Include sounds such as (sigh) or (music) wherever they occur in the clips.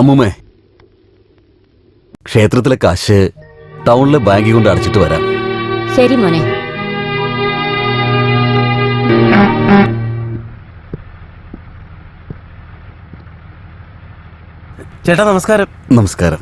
അമ്മുമ്മേ ക്ഷേത്രത്തിലെ കാശ് ടൗണിലെ ബാങ്കിൽ കൊണ്ട് അടച്ചിട്ട് വരാം. ശരി മോനെ. ചേട്ടാ നമസ്കാരം. നമസ്കാരം.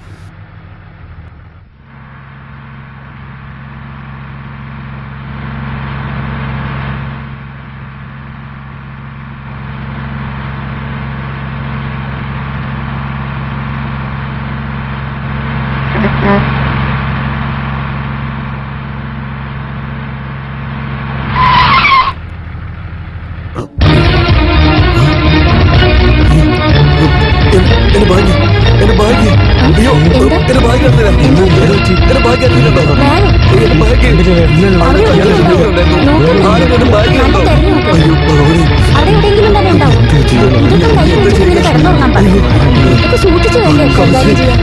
ഇതൊക്കെ കൈ പിടിച്ച് ഇങ്ങനെ കിടന്നുറങ്ങാൻ പറയും. ഇതൊക്കെ സൂക്ഷിച്ചു വേണ്ടേ കൈകാര്യം ചെയ്യാൻ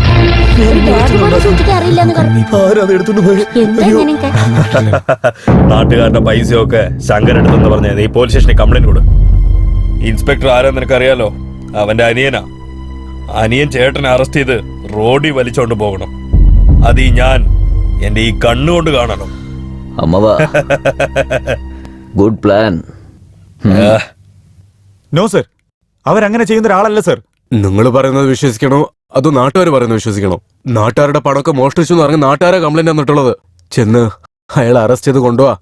ഒരു ബാഗ് പോലും സൂക്ഷിക്കാൻ അറിയില്ല എന്ന് പറഞ്ഞു ആരാ അത് എടുത്തോണ്ട് പോയി. എന്താ അയ്യോ. ഇങ്ങനെയൊക്കെ? നാട്ടുകാരുടെ പൈസയൊക്കെ ശങ്കർ എടുത്തെന്ന് പറഞ്ഞ. നീ പോലീസ് സ്റ്റേഷനിൽ കംപ്ലൈന്റ് കൊടു. ഇൻസ്പെക്ടർ ആരാ നിനക്കറിയാലോ അവന്റെ അനിയനാ. അനിയൻ ചേട്ടനെ അറസ്റ്റ് ചെയ്ത് റോഡിൽ വലിച്ചോണ്ട് പോകണം. അത് ഈ ഞാൻ എന്റെ ഈ കണ്ണുകൊണ്ട് കാണണം. അമ്മവ. (laughs) Good plan. No sir. അവരങ്ങനെ ചെയ്യുന്ന ഒരാളല്ല സർ. നിങ്ങൾ പറയുന്നത് വിശ്വസിക്കണോ? അതോ നാട്ടുകാർ പറയുന്നത് വിശ്വസിക്കണോ? നാട്ടുകാരുടെ പണമൊക്കെ മോഷ്ടിച്ചു എന്ന് പറഞ്ഞ് നാട്ടുകാരെ കംപ്ലൈന്റ് വന്നിട്ടുള്ളത് ചെന്ന് അയാൾ അറസ്റ്റ് ചെയ്ത് കൊണ്ടുപോവാ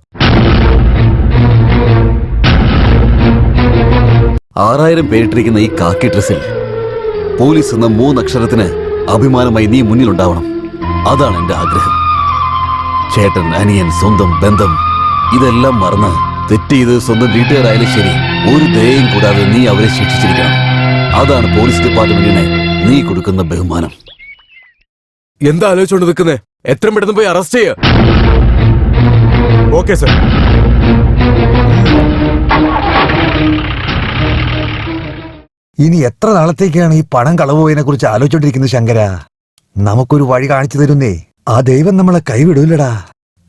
ആറായിരം പേരിട്ടിരിക്കുന്ന ഈ കാക്കി ഡ്രസ്സിൽ പോലീസ് എന്ന മൂന്നക്ഷരത്തിന് അഭിമാനമായി നീ മുന്നിലുണ്ടാവണം. അതാണ് എന്റെ ആഗ്രഹം. ചേട്ടൻ അനിയൻ സ്വന്തം ബന്ധം ഇതെല്ലാം മറന്ന് തെറ്റ് ചെയ്ത് സ്വന്തം വീട്ടുകാരായാലും ശരി ഒരു ദയയും കൂടാതെ നീ അവരെ ശിക്ഷിച്ചിരിക്കണം. അതാണ് പോലീസ് ഡിപ്പാർട്ട്മെന്റിന് നീ കൊടുക്കുന്ന ബഹുമാനം. എന്താ ആലോചിച്ചോണ്ട് നിൽക്കുന്നേ? എത്രയും പെട്ടെന്ന് പോയി അറസ്റ്റ് ചെയ്യ. ഓക്കെ സർ ഇനി എത്ര നാളത്തേക്കാണ് ഈ പണം കളവുപോയതിനെ കുറിച്ച് ആലോചിച്ചോണ്ടിരിക്കുന്നത് ശങ്കര? നമുക്കൊരു വഴി കാണിച്ചു തരുന്നേ. ആ ദൈവം നമ്മളെ കൈവിടൂലടാ.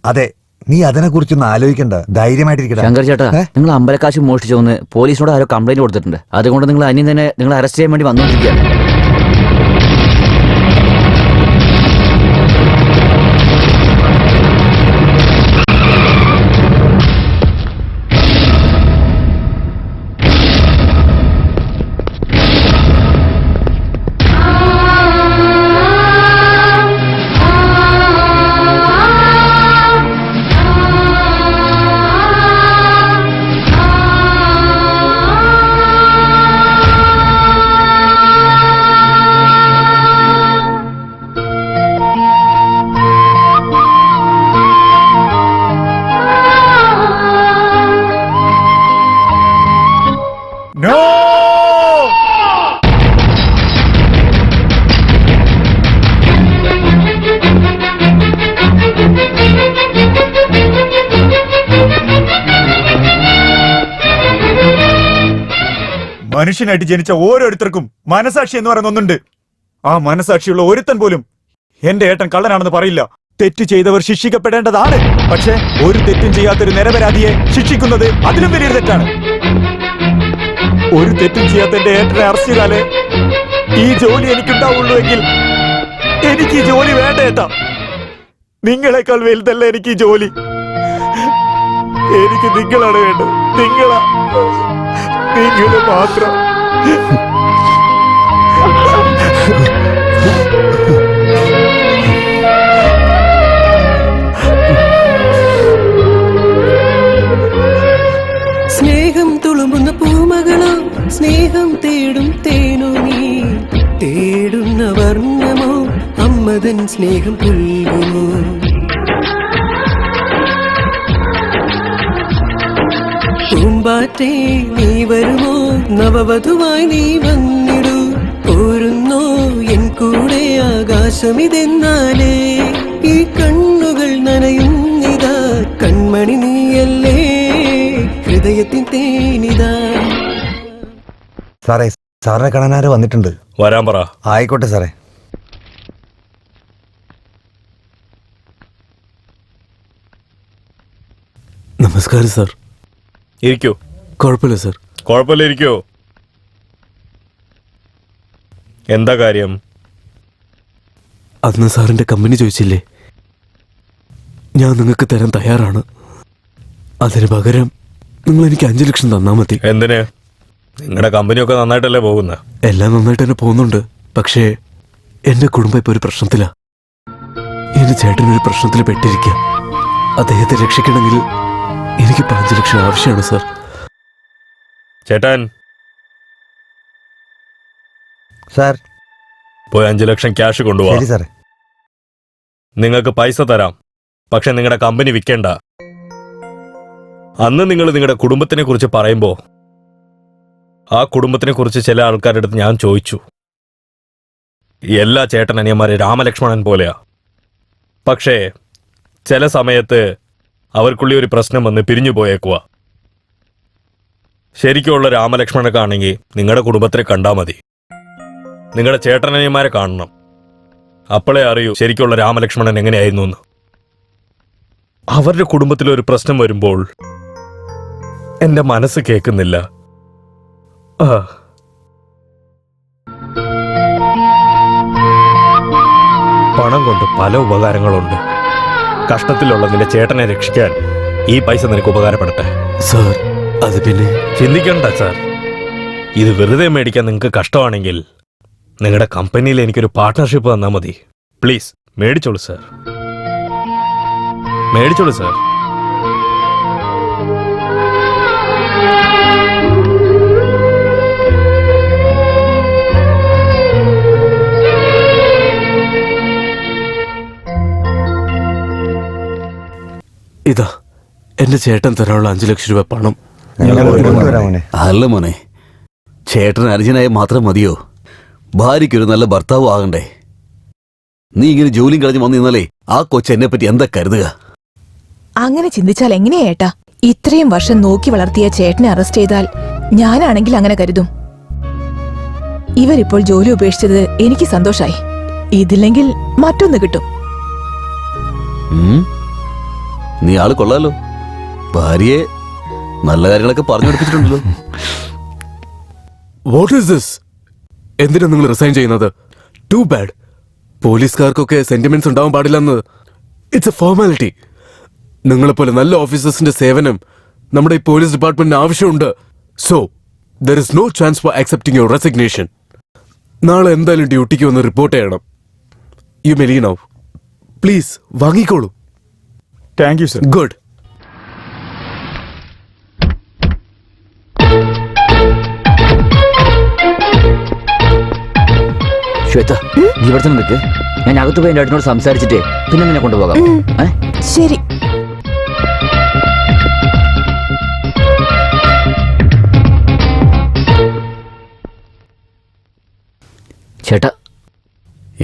അതെ നീ അതിനെ കുറിച്ചൊന്നും ആലോചിക്കണ്ട. ധൈര്യമായിട്ടിരിക്കട്ടെ ശങ്കർ ചേട്ടാ? നിങ്ങൾ അമ്പലക്കാശ് മോഷ്ടിച്ചോന്ന് പോലീസിനോട് ആരോ കംപ്ലൈന്റ് കൊടുത്തിട്ടുണ്ട്. അതുകൊണ്ട് നിങ്ങൾ അനിയൻ തന്നെ നിങ്ങൾ അറസ്റ്റ് ചെയ്യാൻ വേണ്ടി വന്നുകൊണ്ടിരിക്കുകയാണ് മനുഷ്യനായിട്ട് ജനിച്ച ഓരോരുത്തർക്കും മനസാക്ഷി എന്ന് പറയുന്ന ഒന്നുണ്ട്. ആ മനസാക്ഷിയുള്ള ഒരുത്തൻ പോലും എന്റെ ഏട്ടൻ കള്ളനാണെന്ന് പറയില്ല. തെറ്റ് ചെയ്തവർ ശിക്ഷിക്കപ്പെടേണ്ടതാണ്. പക്ഷേ ഒരു തെറ്റും ചെയ്യാത്തൊരു നിരപരാധിയെ ശിക്ഷിക്കുന്നത് അതിലും വലിയൊരു തെറ്റാണ്. ഒരു തെറ്റും ചെയ്യാത്ത എന്റെ ഏട്ടനെ അറസ്റ്റ് ചെയ്താലേ ഈ ജോലി എനിക്കുണ്ടാവുള്ളൂ എങ്കിൽ എനിക്ക് ഈ ജോലി വേണ്ട ഏട്ടാ? നിങ്ങളെക്കാൾ വലുതല്ല എനിക്ക് ഈ ജോലി? എനിക്ക് നിങ്ങളാണ് വേണ്ടത്. നിങ്ങളാ. നിങ്ങൾ മാത്രം. സ്നേഹം തുളുമ്പുന്ന പൂമകളോ സ്നേഹം തേടും തേനോ നീ. തേടുന്ന വർണമോ അമ്മതൻ സ്നേഹം പുൽകുമോ പൂമ്പാറ്റേ നീ വരുമോ? നവവധുവായി നീ വന്നിടൂ. പോരുന്നോ എൻ കൂടെ ആകാശമിതെന്നാലേ. ഈ കണ്ണുകൾ നനയുന്നിതാ കൺമണി നീയല്ലേ. ഹൃദയത്തിൻ തേനിതാ. സാറേ സാറിനെ കാണാനാര് വന്നിട്ടുണ്ട്. വരാൻ പറ. ആയിക്കോട്ടെ സാറേ. നമസ്കാരം സാർ. ഇരിക്കൂ. കുഴപ്പമില്ല സർ. കുഴപ്പമില്ല ഇരിക്കോ. എന്താ കാര്യം? അന്ന് സാറിന്റെ കമ്പനി ചോദിച്ചില്ലേ? ഞാൻ നിങ്ങൾക്ക് തരാൻ തയ്യാറാണ്. അതിന് പകരം നിങ്ങൾ എനിക്ക് അഞ്ചു ലക്ഷം തന്നാൽ മതി. എന്തിന്? നിങ്ങളുടെ കമ്പനിയൊക്കെ നന്നായിട്ടല്ലേ പോകുന്നത് എല്ലാം നന്നായിട്ട് തന്നെ പോകുന്നുണ്ട്. പക്ഷേ എന്റെ കുടുംബം ഇപ്പൊ ഒരു പ്രശ്നത്തിലാ. എന്റെ ചേട്ടനൊരു ഒരു പ്രശ്നത്തിൽ പെട്ടിരിക്കുക അദ്ദേഹത്തെ രക്ഷിക്കണമെങ്കിൽ എനിക്ക് അഞ്ചു ലക്ഷം ആവശ്യമാണ് സാർ. ചേട്ടൻ. സാർ. പോയി അഞ്ചു ലക്ഷം ക്യാഷ് കൊണ്ടുപോവാ. ശരി സാറേ. നിങ്ങൾക്ക് പൈസ തരാം. പക്ഷെ നിങ്ങളുടെ കമ്പനി വിൽക്കേണ്ട. അന്ന് നിങ്ങൾ നിങ്ങളുടെ കുടുംബത്തിനെ കുറിച്ച് പറയുമ്പോൾ ആ കുടുംബത്തിനെ കുറിച്ച് ചില ആൾക്കാരുടെ അടുത്ത് ഞാൻ ചോദിച്ചു. എല്ലാ ചേട്ടൻ അനിയന്മാരെ രാമലക്ഷ്മണൻ പോലെയാ. പക്ഷേ ചില സമയത്ത് അവർക്കുള്ളി ഒരു പ്രശ്നം വന്ന് പിരിഞ്ഞു പോയേക്കുക ശരിക്കുള്ള രാമലക്ഷ്മണനെ കാണെങ്കിൽ നിങ്ങളുടെ കുടുംബത്തിനെ കണ്ടാൽ മതി. നിങ്ങളുടെ ചേട്ടനനിയന്മാരെ കാണണം. അപ്പോളേ അറിയൂ ശരിക്കുള്ള രാമലക്ഷ്മണൻ എങ്ങനെയായിരുന്നു എന്ന് അവരുടെ കുടുംബത്തിലൊരു പ്രശ്നം വരുമ്പോൾ എന്റെ മനസ്സ് കേൾക്കുന്നില്ല. പണം കൊണ്ട് പല ഉപകാരങ്ങളുണ്ട്. കഷ്ടത്തിലുള്ള നിന്റെ ചേട്ടനെ രക്ഷിക്കാൻ ഈ പൈസ നിനക്ക് ഉപകാരപ്പെടട്ടെ? സാർ അത് പിന്നെ? ചിന്തിക്കണ്ട സാർ. ഇത് വെറുതെ മേടിക്കാൻ നിങ്ങൾക്ക് കഷ്ടമാണെങ്കിൽ നിങ്ങളുടെ കമ്പനിയിൽ എനിക്കൊരു പാർട്ട്ണർഷിപ്പ് തന്നാൽ മതി. പ്ലീസ് മേടിച്ചോളൂ സാർ. മേടിച്ചോളൂ സാർ. ഇതാ എന്റെ ചേട്ടൻ തരാനുള്ള അഞ്ചു ലക്ഷം രൂപ പണം. അല്ല മോനെ ചേട്ടൻ അർജുനായ മാത്രം മതിയോ? ഭാര്യയ്ക്കൊരു നല്ല ഭർത്താവ് ആകണ്ടേ. നീ ഇങ്ങനെ ജോലിയും കളഞ്ഞു വന്നു നിന്നാലേ ആ കൊച്ചെന്നെ പറ്റി എന്താ കരുതുക? അങ്ങനെ ചിന്തിച്ചാൽ എങ്ങനെയാ ഏട്ടാ? ഇത്രയും വർഷം നോക്കി വളർത്തിയ ചേട്ടനെ അറസ്റ്റ് ചെയ്താൽ ഞാനാണെങ്കിൽ അങ്ങനെ കരുതും. ഇവരിപ്പോൾ ജോലി ഉപേക്ഷിച്ചത് എനിക്ക് സന്തോഷായി. ഇതില്ലെങ്കിൽ മറ്റൊന്ന് കിട്ടും. നീ ആൾ കൊള്ളാലോ. ഭാര്യയെ നല്ല കാര്യങ്ങളൊക്കെ പറഞ്ഞു പഠിപ്പിച്ചിട്ടുണ്ടല്ലോ വാട്ട് ഈസ് ദിസ് എന്തിനാ നിങ്ങൾ റിസൈൻ ചെയ്യുന്നത്? ടു ബാഡ് പോലീസുകാർക്കൊക്കെ സെന്റിമെന്റ്സ് ഉണ്ടാവാൻ പാടില്ലെന്ന്. ഇറ്റ്സ് എ ഫോർമാലിറ്റി നിങ്ങളെപ്പോലെ നല്ല ഓഫീസേഴ്സിന്റെ സേവനം നമ്മുടെ ഈ പോലീസ് ഡിപ്പാർട്ട്മെന്റിന് ആവശ്യമുണ്ട്. So there is no chance for accepting your resignation നാളെ എന്തായാലും ഡ്യൂട്ടിക്ക് വന്ന് റിപ്പോർട്ട് ചെയ്യണം. യു മെലീൻ ഔ please വാങ്ങിക്കോളൂ. Thank you sir good Shweta നീ ഇവിടെ തന്നെ നിൽക്ക് ഞാൻ അകത്ത് പോയി എന്റെ അടുത്തിനോട് സംസാരിച്ചിട്ടേ പിന്നെ നിന്നെ കൊണ്ടുപോകാം. ഏ? ശരി. ചേട്ടാ.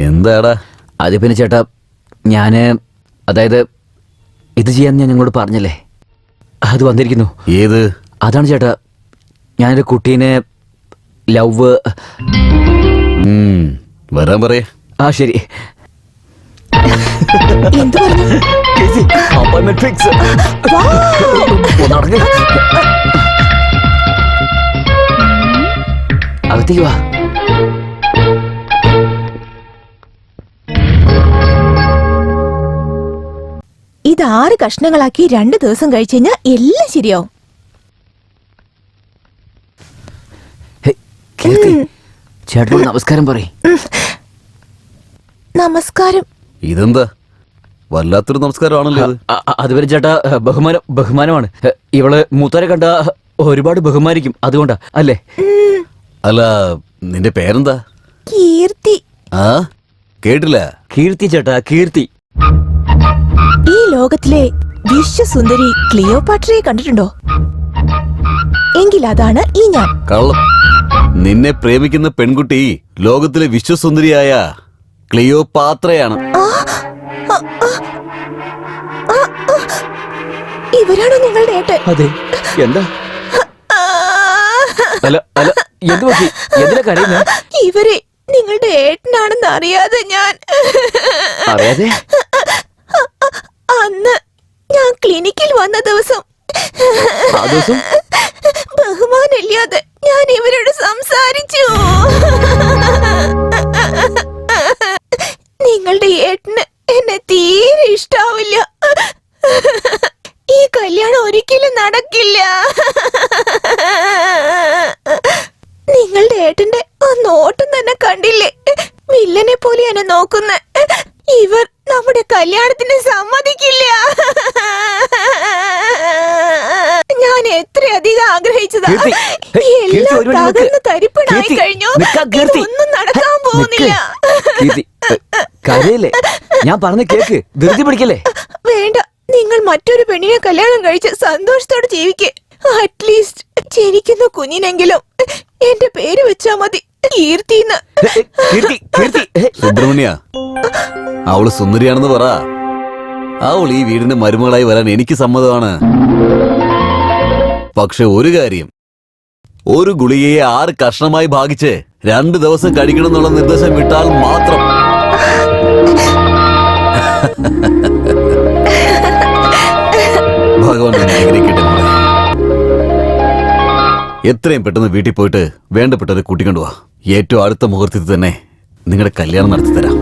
എന്താടാ? അത് പിന്നെ ചേട്ടാ ഞാൻ അതായത് ഇത് ചെയ്യാൻ ഞാൻ നിങ്ങളോട് പറഞ്ഞല്ലേ? അത് വന്നിരിക്കുന്നു. ഏത്? അതാണ് ചേട്ടാ ഞാനൊരു കുട്ടീനെ ലവ് ഉം, വരാൻ പറയാ. ആ ശരി. എന്തു പറഞ്ഞു? അപ്പോയിന്റ്മെന്റ് ഫിക്സ് അകത്തേക്ക് വാ. ഇത് ആറ് കഷ്ണങ്ങളാക്കി രണ്ട് ദിവസം കഴിച്ചു കഴിഞ്ഞാൽ എല്ലാം ശരിയാവും. ചേട്ടനോട് നമസ്കാരം പറയും. നമസ്കാരം. ഇതെന്താ? വല്ലാത്തൊരു നമസ്കാരമാണല്ലോ അതുവരെ ചേട്ടാ ബഹുമാനം ബഹുമാനമാണ്. ഇവൾ മൂത്തരെ കണ്ട ഒരുപാട് ബഹുമാനിക്കും. അതുകൊണ്ടാ അല്ലേ? അല്ല നിന്റെ പേരെന്താ? കീർത്തി. ആ? കേട്ടില്ല. കീർത്തി ചേട്ടാ കീർത്തി. ഈ ലോകത്തിലെ വിശ്വസുന്ദരി ക്ലിയോപാട്രയെ കണ്ടിട്ടുണ്ടോ? എങ്കിൽ അതാണ് ഈ ഞാൻ. കള്ളം. നിന്നെ പ്രേമിക്കുന്ന പെൺകുട്ടി ലോകത്തിലെ വിശ്വസുന്ദരിയായ ക്ലിയോപാത്രയാണ്. ഇവരാണോ നിങ്ങളുടെ ഏട്ടൻ? അതെ. എന്താ? അല്ല അല്ല എന്ത് പറ്റി? എന്തിനാ കരയുന്നേ? ഇവരെ നിങ്ങളുടെ ഏട്ടനാണെന്ന് അറിയാതെ ഞാൻ അറിയാതെ? അന്ന് ഞാൻ ക്ലിനിക്കിൽ വന്ന ദിവസം ആ ദിവസം? ബഹുമാനില്ലാതെ ഞാൻ ഇവരോട് സംസാരിച്ചു. നിങ്ങളുടെ ഏട്ടന് എന്നെ തീരെ ഇഷ്ടാവില്ല. ഈ കല്യാണം ഒരിക്കലും നടക്കില്ല. നിങ്ങളുടെ ഏട്ടന്റെ ആ നോട്ടം തന്നെ കണ്ടില്ലേ? വില്ലനെ പോലെ എന്നെ നോക്കുന്ന. ഇവർ നമ്മുടെ കല്യാണത്തിന് സമ്മതിക്കില്ല. ഞാൻ എത്രയധികം ആഗ്രഹിച്ചതാ? എല്ലാം തകർന്ന്. തരിപ്പണായി കഴിഞ്ഞു. ഒന്നും നടക്കാൻ. പോകുന്നില്ല. ഞാൻ പറഞ്ഞ കേക്ക്. ധൃതി പിടിക്കല്ലേ? വേണ്ട. നിങ്ങൾ മറ്റൊരു പെണ്ണിനെ കല്യാണം കഴിച്ച് സന്തോഷത്തോടെ ജീവിക്ക്. അറ്റ്ലീസ്റ്റ് ജനിക്കുന്ന കുഞ്ഞിനെങ്കിലും. എന്റെ പേര് വെച്ചാ മതി. കീർത്തിന്ന്. സുബ്രഹ്മണ്യ അവൾ സുന്ദരിയാണെന്ന് പറ. അവൾ ഈ വീടിന്റെ മരുമകളായി വരാൻ എനിക്ക് സമ്മതമാണ്. പക്ഷെ ഒരു കാര്യം. ഒരു ഗുളികയെ ആറ് കഷ്ണമായി ഭാഗിച്ച് രണ്ട് ദിവസം കഴിക്കണം എന്നുള്ള നിർദ്ദേശം വിട്ടാൽ മാത്രം. എത്രയും പെട്ടെന്ന് വീട്ടിൽ പോയിട്ട് വേണ്ടപ്പെട്ടവരെ കൂട്ടിക്കൊണ്ടുവാ. ഏറ്റവും അടുത്ത മുഹൂർത്തത്തിൽ തന്നെ നിങ്ങളുടെ കല്യാണം നടത്തി തരാം